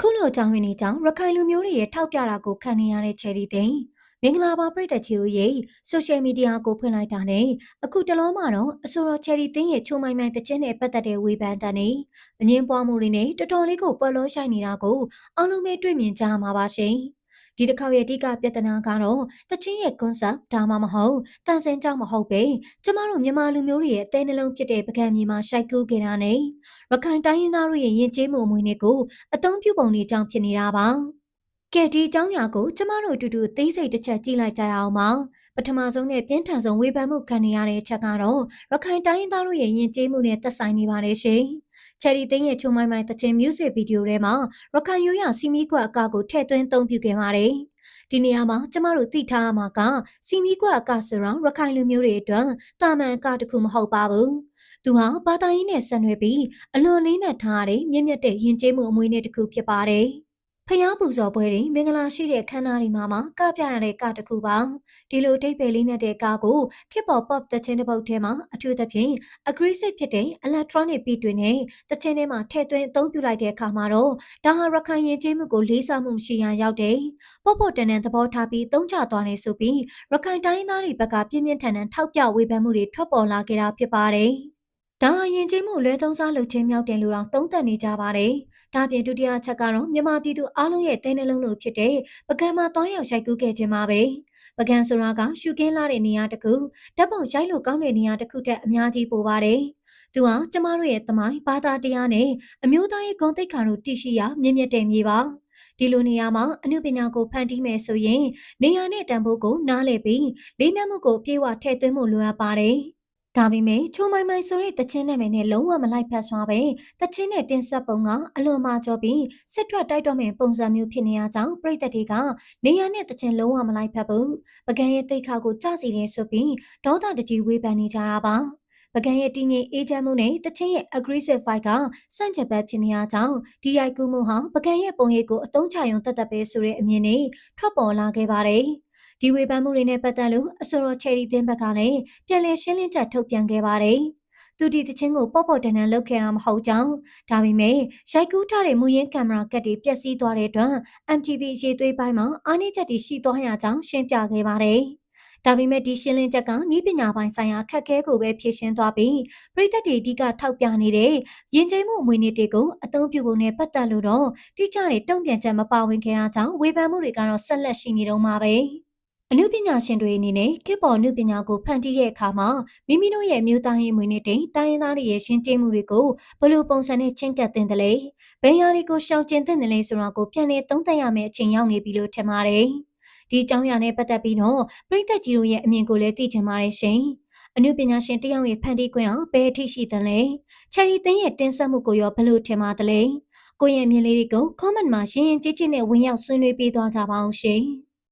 အခုလိုအကြောင်းရင်းတွေကြောင့်ရခိုင်လူမျိုးတွေရဲ့ထောက်ပြတာကိုခံနေရတဲ့ချယ်ရီသိန်းမင်္ဂလာပါပြည်သက်ချီတို့ရဲ့ဆိုရှယ်မီဒီယာကိုဖွင့်လိုက်တာနဲ့အခုတလောမှာတော့အဆိုတော်ချယ်ရီသိန်းရဲ့ချိုမိုင်းမိုင်းတခြင်းနဲ့ပတ်သက်တဲ့ဝေဖန်တဲ့နေအငင်းပွားမှုတွေနဲ့တော်တော်လေးကိုပွက်လို့ရှိုက်နေတာကိုအားလုံးပဲတွေ့မြင်ကြမှာပါရှင် ဒီတစ်ခေါက်ရဲ့အဓိကပြဿနာကတော့တချင်းရဲ့ concept ဒါမှမဟုတ်တန်စင်ကြောင့်မဟုတ်ပဲကျမတို့မြန်မာလူမျိုးတွေရဲ့အသေးနှလုံးဖြစ်တဲ့ပကံမြေမှာရှိုက်ကူးခဲ့တာနဲ့ရခိုင်တိုင်းရင်းသားတို့ရဲ့ယဉ်ကျေးမှုအမွေတွေကိုအသုံးပြုပုံတွေကြောင့်ဖြစ်နေတာပါ။ကဲဒီအကြောင်းအရာကိုကျမတို့အတူတူသိစိတ်တစ်ချက်ကြည့်လိုက်ကြရအောင်ပါ။ပထမဆုံးနဲ့ပြင်းထန်ဆုံးဝေဖန်မှုခံနေရတဲ့အချက်ကတော့ရခိုင်တိုင်းရင်းသားတို့ရဲ့ယဉ်ကျေးမှုနဲ့သက်ဆိုင်နေပါတယ်ရှင်။ ချယ်ရီသိန်းရဲ့ချုံမိုင်းမိုင်းတခြင်း music video ထဲမှာရခိုင်ရိုးရာစီမီကွက်အကကိုထည့်သွင်းသုံးပြုခဲ့ပါတယ်။ဒီနေရာမှာကျမတို့သိထားရမှာကစီမီကွက်အကဆိုတော့ရခိုင်လူမျိုးတွေအတွက်တာမန်အကတစ်ခုမဟုတ်ပါဘူး။သူဟာဘာသာရေးနဲ့ဆက်နွယ်ပြီးအလွန်လေးနဲ့ထားတဲ့မြင့်မြတ်တဲ့ယဉ်ကျေးမှုအမွေနဲ့တစ်ခုဖြစ်ပါတယ်။ ဖျားပူဇော်ပွဲတွေမင်္ဂလာရှိတဲ့ခမ်းနားတွေမှာမှကပြရတဲ့ကတစ်ခုပါဒီလိုတိတ်ပယ်လေးနဲ့တဲ့ကားကို K-pop pop တခြင်းတစ်ပုတ်ထဲမှာအထူးသဖြင့် aggressive ဖြစ်တဲ့ electronic beat တွေနဲ့တခြင်းထဲမှာထည့်သွင်းအသုံးပြုလိုက်တဲ့အခါမှာတော့ဒါဟာရခိုင်ရင်ကျေးမှုကိုလေးစားမှုရှိရန်ရောက်တယ်ပေါ့ပေါ့တန်တန်သဘောထားပြီးသုံးချသွားနေဆိုပြီးရခိုင်တိုင်းသားတွေဘက်ကပြင်းပြင်းထန်ထန်ထောက်ပြဝေဖန်မှုတွေထွက်ပေါ်လာခဲ့တာဖြစ်ပါတယ်ဒါအရင်ချင်းမှုလွဲသုံးစားလုပ်ခြင်းမြောက်တယ်လို့တော့သုံးသပ်နေကြပါတယ်။ ဒါပြင်ဒုတိယချက်ကတော့မြန်မာပြည်သူအားလုံးရဲ့တဲနှလုံးလို့ဖြစ်တဲ့ပကံမှာတွားရောက်ရိုက်ကူးခဲ့ခြင်းပါပဲ။ပကံဆိုတာကရှုခင်းလာတဲ့နေရာတစ်ခုဓာတ်ပုံရိုက်လို့ကောင်းတဲ့နေရာတစ်ခုတက်အများကြီးပိုပါတယ်။သူဟာကျမတို့ရဲ့သမိုင်းဘာသာတရားနဲ့အမျိုးသားရေးဂုဏ်သိက္ခာတို့တည်ရှိရာမြင့်မြတ်တဲ့မြေပါ။ဒီလိုနေရာမှာအနုပညာကိုဖန်တီးမယ်ဆိုရင်နေရာနဲ့တန်ဖိုးကိုနားလည်ပြီးလေးနက်မှုကိုပြေဝထည့်သွင်းမှုလိုအပ်ပါတယ်။ ဒါပေမဲ့ချိုမိုင်မိုင်ဆိုတဲ့တချင်းနာမည်နဲ့လုံးဝမလိုက်ဖက်စွာပဲတချင်းနဲ့တင်ဆက်ပုံကအလွန်မာကျော်ပြီးစစ်ထွက်တိုက်တော့မယ့်ပုံစံမျိုးဖြစ်နေရကြောင်းပြည်သက်တွေကနေရနဲ့တချင်းလုံးဝမလိုက်ဖက်ဘူးပကံရဲ့တိတ်ခါကိုကြစီတယ်ဆိုပြီးဒေါသတကြီးဝေဖန်နေကြတာပါပကံရဲ့တင်းငယ်အေးချမ်းမှုနဲ့တချင်းရဲ့ aggressive fight ကစန့်ကျက်ဘက်ဖြစ်နေရကြောင်းဒီရိုက်ကူးမှုဟာပကံရဲ့ပုံရိပ်ကိုအတုံးချယုံတတ်တတ်ပဲဆိုတဲ့အမြင်နဲ့ထွက်ပေါ်လာခဲ့ပါတယ်။ ဒီဝေဖန်မှုတွေနဲ့ပတ်သက်လို့အစောရချယ်ရီတင်းဘက်ကလည်းပြန်လည်ရှင်းလင်းချက်ထုတ်ပြန်ခဲ့ပါတယ်။သူဒီတချင်းကိုပေါ့ပေါ့တန်တန်လုပ်ခဲ့တာမဟုတ်ကြောင်းဒါပေမဲ့ရိုက်ကူးထားတဲ့မူရင်းကင်မရာကတ်တွေပျက်စီးသွားတဲ့အတွက် MTV ရေသွေးပိုင်းမှာအားနည်းချက်တွေရှိသွားရကြောင်းရှင်းပြခဲ့ပါတယ်။ဒါပေမဲ့ဒီရှင်းလင်းချက်ကဤပညာပိုင်းဆိုင်ရာခက်ခဲကိုပဲဖြေရှင်းသွားပြီးပြည်သက်တွေအဓိကထောက်ပြနေတဲ့ယဉ်ကျေးမှုအမွေအနှစ်တွေကိုအသုံးပြုဖို့နဲ့ပတ်သက်လို့တော့တိကျတဲ့တုံ့ပြန်ချက်မပါဝင်ခဲ့တာကြောင့်ဝေဖန်မှုတွေကတော့ဆက်လက်ရှိနေတော့မှာပဲ။ အနုပညာရှင်တွေအနေနဲ့ခေတ်ပေါ်အနုပညာကိုဖန်တီးတဲ့အခါမှာမိမိတို့ရဲ့မျိုးသားရေးမွေးနေ့တင်တိုင်းရင်းသားတွေရဲ့ရှင်းကျေးမှုတွေကိုဘယ်လိုပုံစံနဲ့ချင်းကပ်တင်တယ်လဲဘယ်ရာတွေကိုရှောင်ကျဉ်တင်တယ်လဲဆိုတာကိုပြန်လည်သုံးသပ်ရမယ့်အချိန်ရောက်နေပြီလို့ထင်ပါတယ်ဒီအကြောင်းအရာနဲ့ပတ်သက်ပြီးတော့ပြည်သက်ကြီးတို့ရဲ့အမြင်ကိုလည်းသိချင်ပါတယ်ရှင်အနုပညာရှင်တယောက်ရဲ့ဖန်တီးခွင့်အောင်ဘယ်အထိရှိတယ်လဲချယ်ရီသိန်းရဲ့တင်ဆက်မှုကိုရောဘယ်လိုထင်ပါတယ်ကိုယ့်ရဲ့အမြင်လေးတွေကို comment မှာရှင်းရှင်းကြည့်ကြည့်နဲ့ဝင်ရောက်ဆွေးနွေးပေးသွားကြပါအောင်ရှင်